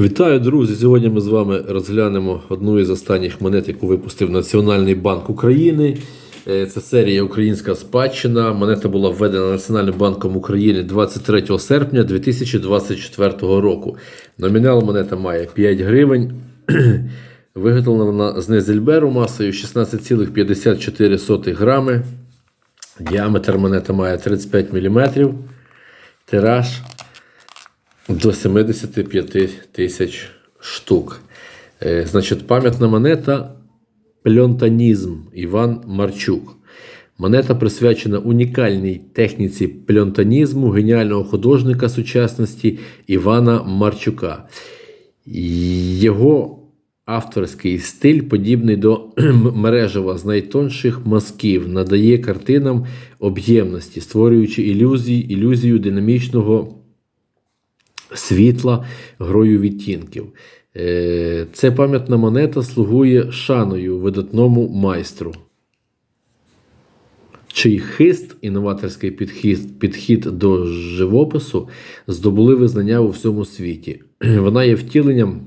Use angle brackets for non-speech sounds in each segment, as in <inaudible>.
Вітаю, друзі! Сьогодні ми з вами розглянемо одну із останніх монет, яку випустив Національний банк України. Е, Це серія Українська спадщина. Монета була введена Національним банком України 23 серпня 2024 року. Номінал монета має 5 гривень. <clears throat> Виготовлена вона з незельберу масою 16,54 грами. Діаметр монети має 35 мм. Тираж до 75 тисяч штук. Е, Значить, пам'ятна монета Пльонтанізм Іван Марчук. Монета присвячена унікальній техніці пльонтанізму геніального художника сучасності Івана Марчука. Його авторський стиль, подібний до <clears throat> мережева з найтонших мазків, надає картинам об'ємності, створюючи ілюзії, ілюзію динамічного світла грою відтінків. Це пам'ятна монета слугує шаною видатному майстру. Чий хист і новаторський підхід, підхід до живопису здобули визнання у всьому світі. <clears throat> Вона є втіленням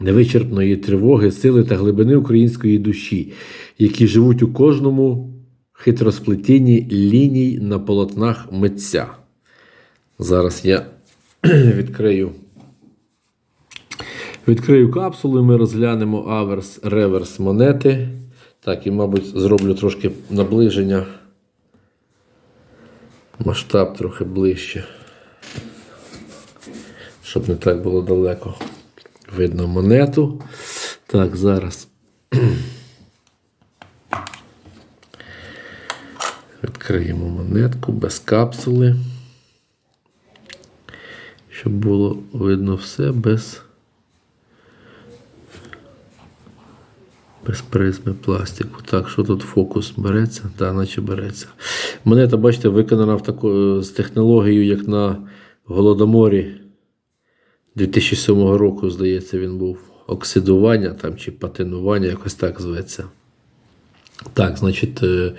невичерпної тривоги, сили та глибини української душі, які живуть у кожному хитросплетінні ліній на полотнах митця. Зараз я <clears throat> відкрию. Відкрию капсулу, і ми розглянемо аверс, реверс монети. Так, і, мабуть, зроблю трошки наближення. Масштаб трохи ближче. Щоб не так було далеко. Видно монету. Так, зараз. <clears throat> Відкриємо монетку без капсули щоб було видно все без, без призми пластику. Так, що тут фокус береться? Так, наче береться. Монета, бачите, виконана в таку, з технологією, як на Голодоморі 2007 року, здається, він був оксидування там, чи патинування, якось так зветься. Так, значить, е,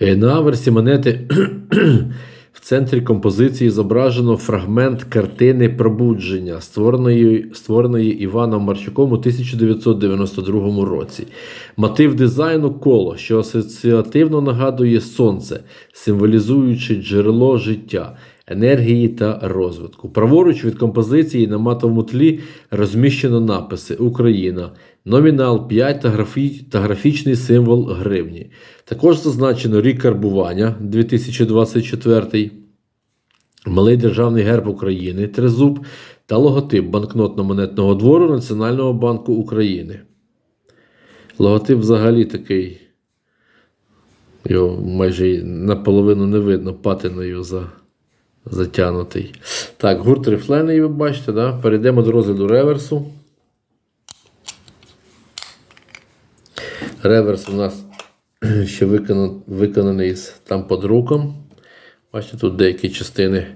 е, на аверсі монети в центрі композиції зображено фрагмент картини Пробудження, створеної, створеної Іваном Марчуком у 1992 році. Мотив дизайну коло, що асоціативно нагадує сонце, символізуючи джерело життя. Енергії та розвитку. Праворуч від композиції на матовому тлі розміщено написи Україна, номінал 5 та, графі... та графічний символ гривні. Також зазначено рік карбування 2024, малий державний герб України, тризуб та логотип банкнотно-монетного двору Національного банку України. Логотип взагалі такий. Його майже наполовину не видно патиною за затягнутий. Так, гурт рифлений, ви бачите, да? перейдемо до розгляду реверсу. Реверс у нас <clears throat> ще виконаний, з руком. Бачите, тут деякі частини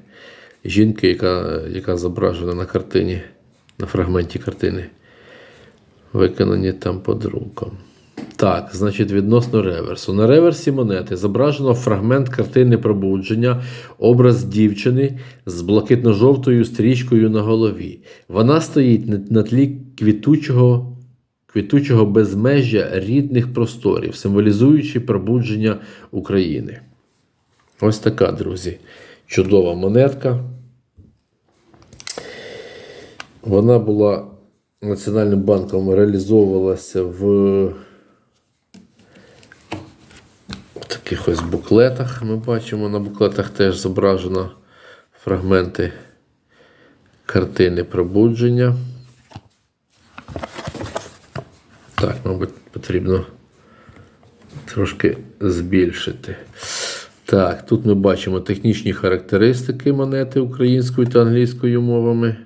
жінки, яка, яка зображена на картині, на фрагменті картини. Виконані там під руком. Так, значить, відносно реверсу. На реверсі монети зображено фрагмент картини пробудження, образ дівчини з блакитно-жовтою стрічкою на голові. Вона стоїть на тлі квітучого, квітучого безмежжя рідних просторів, символізуючи пробудження України. Ось така, друзі, чудова монетка. Вона була Національним банком реалізовувалася в таких ось буклетах. Ми бачимо, на буклетах теж зображено фрагменти картини пробудження. Так, мабуть, потрібно трошки збільшити. Так, тут ми бачимо технічні характеристики монети українською та англійською мовами.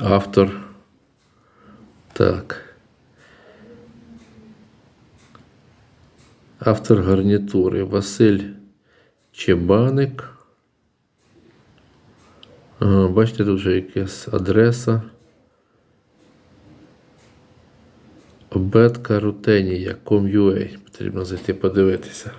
Автор. Так. Автор гарнітури Василь Чебаник. Ага, бачите, тут вже якась адреса. Обетка Рутенія.com.ua. Потрібно зайти подивитися.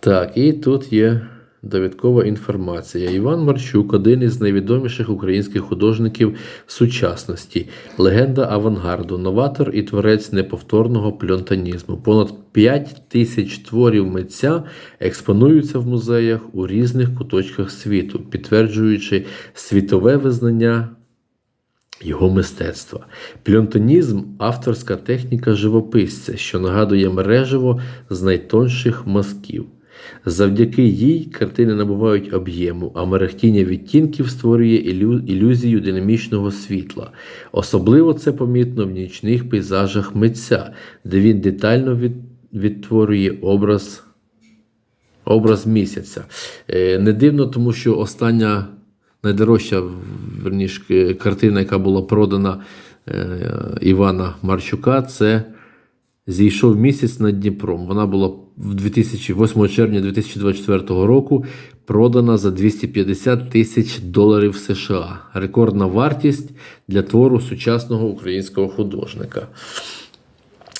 Так, і тут є Довідкова інформація. Іван Марчук один із найвідоміших українських художників сучасності, легенда авангарду, новатор і творець неповторного пльонтанізму. Понад 5 тисяч творів митця експонуються в музеях у різних куточках світу, підтверджуючи світове визнання його мистецтва. Пльонтонізм авторська техніка живописця, що нагадує мережево з найтонших мазків. Завдяки їй картини набувають об'єму, а мерехтіння відтінків створює ілю- ілюзію динамічного світла. Особливо це помітно в нічних пейзажах митця, де він детально від, відтворює образ образ місяця. Е, Не дивно, тому що остання найдорожча верніш, картина, яка була продана е, Івана Марчука, це Зійшов місяць над Дніпром. Вона була в 2008 червня 2024 року продана за 250 тисяч доларів США. Рекордна вартість для твору сучасного українського художника.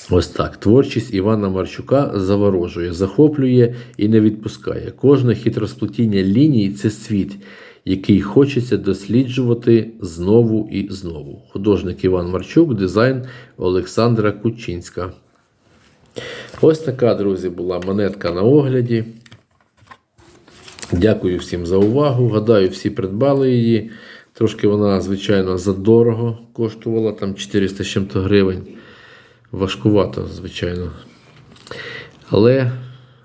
Ось так. Творчість Івана Марчука заворожує, захоплює і не відпускає. Кожне хитросплетіння ліній це світ, який хочеться досліджувати знову і знову. Художник Іван Марчук, дизайн Олександра Кучинська. Ось така, друзі, була монетка на огляді. Дякую всім за увагу. Гадаю, всі придбали її. Трошки вона, звичайно, задорого коштувала, там 400 з чим-то гривень. Важкувато, звичайно. Але,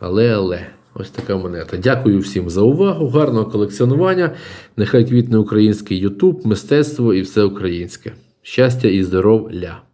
але, але, ось така монета. Дякую всім за увагу, гарного колекціонування. Нехай квітне український Ютуб, мистецтво і все українське. Щастя і здоров'я!